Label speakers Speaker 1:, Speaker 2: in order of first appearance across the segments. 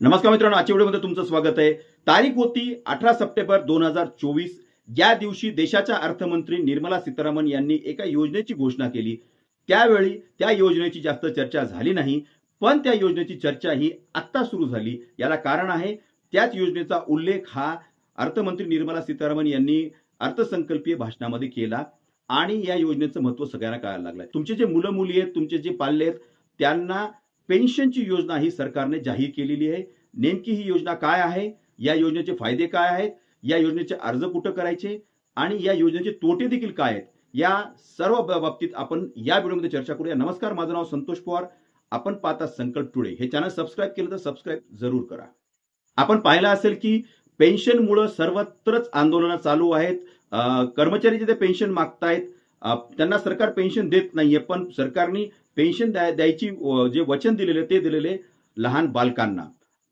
Speaker 1: नमस्कार मित्रांनो आजच्या व्हिडिओमध्ये तुमचं स्वागत आहे. तारीख होती अठरा सप्टेंबर दोन हजार चोवीस. या दिवशी देशाच्या अर्थमंत्री निर्मला सीतारामन यांनी एका योजनेची घोषणा केली त्यावेळी त्या योजनेची जास्त चर्चा झाली नाही पण त्या योजनेची चर्चा ही आत्ता सुरू झाली. याला कारण आहे त्याच योजनेचा उल्लेख हा अर्थमंत्री निर्मला सीतारामन यांनी अर्थसंकल्पीय भाषणामध्ये केला आणि या योजनेचं महत्त्व सगळ्यांना कळायला लागलंय. तुमचे जे मुलं मुली आहेत तुमचे जे पाल्ले आहेत त्यांना पेन्शनची योजना ही सरकारने जाहीर केलेली आहे. नेमकी ही योजना काय आहे? या योजनेचे फायदे काय आहेत? या योजनेचे अर्ज कुठं करायचे? आणि या योजनेचे तोटे देखील काय आहेत? या सर्व बाबतीत आपण या व्हिडिओमध्ये चर्चा करूया. नमस्कार माझं नाव संतोष पवार. आपण पाहता संकल्प टुडे. हे चॅनल सबस्क्राईब केलं तर सबस्क्राईब जरूर करा. आपण पाहिलं असेल की पेन्शनमुळं सर्वत्रच आंदोलनं चालू आहेत. कर्मचारी जिथे पेन्शन मागतायत. त्यांना सरकार पेन्शन देत नाहीये पण सरकारने पेन्शन द्या द्यायची जे वचन दिलेले ते दिलेले लहान बालकांना.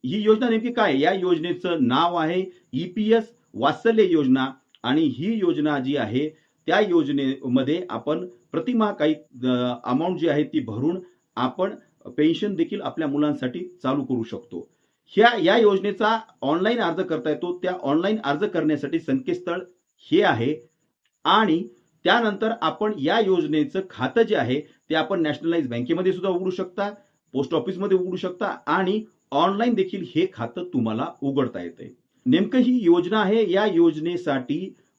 Speaker 1: ही योजना नेमकी काय या योजनेचं नाव आहे ई पी एस वात्सल्य योजना आणि ही योजना जी आहे त्या योजनेमध्ये आपण प्रतिमा काही अमाऊंट जी आहे ती भरून आपण पेन्शन देखील आपल्या मुलांसाठी चालू करू शकतो. ह्या या योजनेचा ऑनलाईन अर्ज करता येतो. त्या ऑनलाईन अर्ज करण्यासाठी संकेतस्थळ हे आहे आणि त्यानंतर आपण या योजनेचं खातं जे आहे ते आपण नॅशनलाइज बँकेमध्ये सुद्धा उघडू शकता पोस्ट ऑफिसमध्ये उघडू शकता आणि ऑनलाईन देखील हे खातं तुम्हाला उघडता येते. नेमकं ही योजना आहे या योजनेसाठी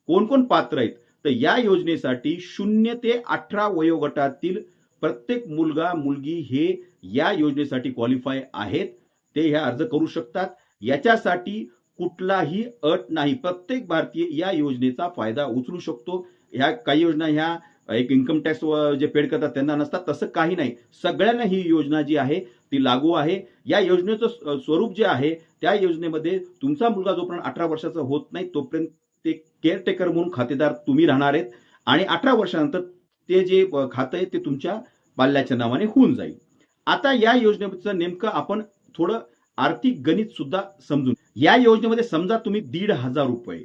Speaker 1: कोण कोण पात्र आहेत? तर या योजनेसाठी शून्य ते अठरा वयोगटातील प्रत्येक मुलगा मुलगी हे या योजनेसाठी क्वालिफाय आहेत. ते ह्या अर्ज करू शकतात. याच्यासाठी कुठलाही अट नाही. प्रत्येक भारतीय या योजनेचा फायदा उचलू शकतो. ह्या काही योजना ह्या एक इन्कम टॅक्स जे पेड करतात त्यांना नसतात तसं काही नाही. सगळ्यांना ही योजना जी आहे ती लागू आहे. या योजनेचं स्वरूप जे आहे त्या योजनेमध्ये तुमचा मुलगा जोपर्यंत अठरा वर्षाचा होत नाही तोपर्यंत ते केअरटेकर म्हणून खातेदार तुम्ही राहणार आहेत आणि अठरा वर्षानंतर ते जे खातं आहे ते तुमच्या पाल्याच्या नावाने होऊन जाईल. आता या योजनेचं नेमकं आपण थोडं आर्थिक गणित सुद्धा समजून या योजनेमध्ये समजा तुम्ही दीड हजार रुपये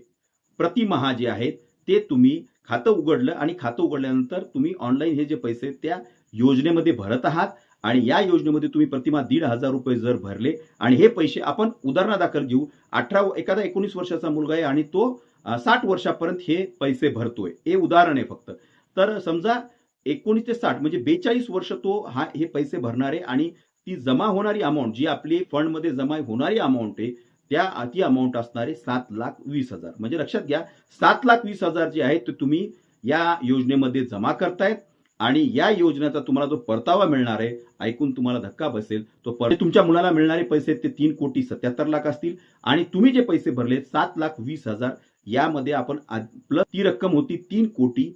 Speaker 1: प्रतिमहा जे आहेत ते तुम्ही खातं उघडलं आणि खातं उघडल्यानंतर तुम्ही ऑनलाईन हे जे पैसे त्या योजनेमध्ये भरत आहात आणि या योजनेमध्ये तुम्ही प्रतिमा दीड हजार रुपये जर भरले आणि हे पैसे आपण उदाहरणादाखल घेऊ. अठरा एखादा एकोणीस वर्षाचा मुलगा आहे आणि तो साठ वर्षापर्यंत हे पैसे भरतोय. हे उदाहरण आहे फक्त. तर समजा एकोणीस ते साठ म्हणजे बेचाळीस वर्ष तो हा हे पैसे भरणार आहे आणि ती जमा होणारी अमाऊंट जी आपली फंडमध्ये जमा होणारी अमाऊंट आहे त्या अति अमाऊंट असणारे सात लाख वीस हजार. म्हणजे लक्षात घ्या सात लाख वीस हजार जे आहेत ते तुम्ही या योजनेमध्ये जमा करतायत आणि या योजनेचा तुम्हाला जो परतावा मिळणार आहे ऐकून तुम्हाला धक्का बसेल तो पर तुमच्या मुलाला मिळणारे पैसे ते तीन कोटी सत्याहत्तर लाख असतील आणि तुम्ही जे पैसे भरले सात लाख वीस हजार यामध्ये आपण प्लस ती रक्कम होती तीन कोटी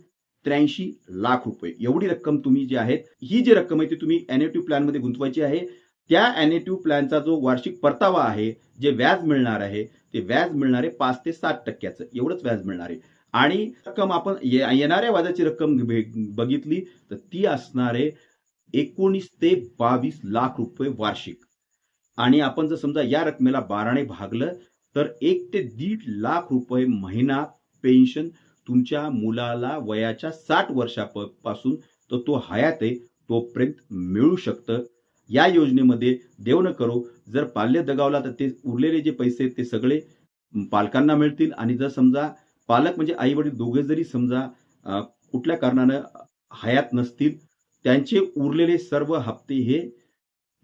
Speaker 1: त्र्याऐंशी लाख रुपये. एवढी रक्कम तुम्ही जी आहेत ही जी रक्कम आहे ती तुम्ही एनएटी प्लॅनमध्ये गुंतवायची आहे. त्या एनएटिव्ह प्लॅनचा जो वार्षिक परतावा आहे जे व्याज मिळणार आहे ते व्याज मिळणारे पाच ते सात टक्क्याचं एवढंच व्याज मिळणार आहे. आणि रक्कम आपण येणाऱ्या व्याजाची रक्कम बघितली तर ती असणारे एकोणीस ते बावीस लाख रुपये वार्षिक. आणि आपण जर समजा या रकमेला बाराने भागलं तर एक ते दीड लाख रुपये महिना पेन्शन तुमच्या मुलाला वयाच्या साठ वर्षापासून तर तो हयात आहे तोपर्यंत मिळू शकतं. या योजनेमध्ये देव न करो जर पाल्य दगावला तर ते उरलेले जे पैसे आहेत ते सगळे पालकांना मिळतील. आणि जर समजा पालक म्हणजे आई वडील दोघे जरी समजा कुठल्या कारणानं हयात नसतील त्यांचे उरलेले सर्व हप्ते हे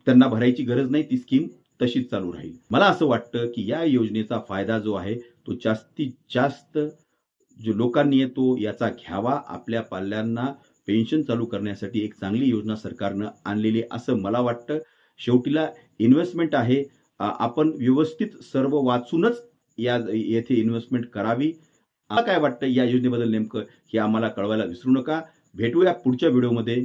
Speaker 1: त्यांना भरायची गरज नाही ती स्कीम तशीच चालू राहील. मला असं वाटतं की या योजनेचा फायदा जो आहे तो जास्तीत जास्त जो लोकांनी येतो याचा घ्यावा. आपल्या पाल्यांना पेन्शन चालू करण्यासाठी एक चांगली योजना सरकारनं आणलेली असं मला वाटतं. शेवटीला इन्व्हेस्टमेंट आहे. आपण व्यवस्थित सर्व वाचूनच या येथे इन्व्हेस्टमेंट करावी. मला काय वाटतं या योजनेबद्दल नेमकं हे आम्हाला कळवायला विसरू नका. भेटूया पुढच्या व्हिडिओमध्ये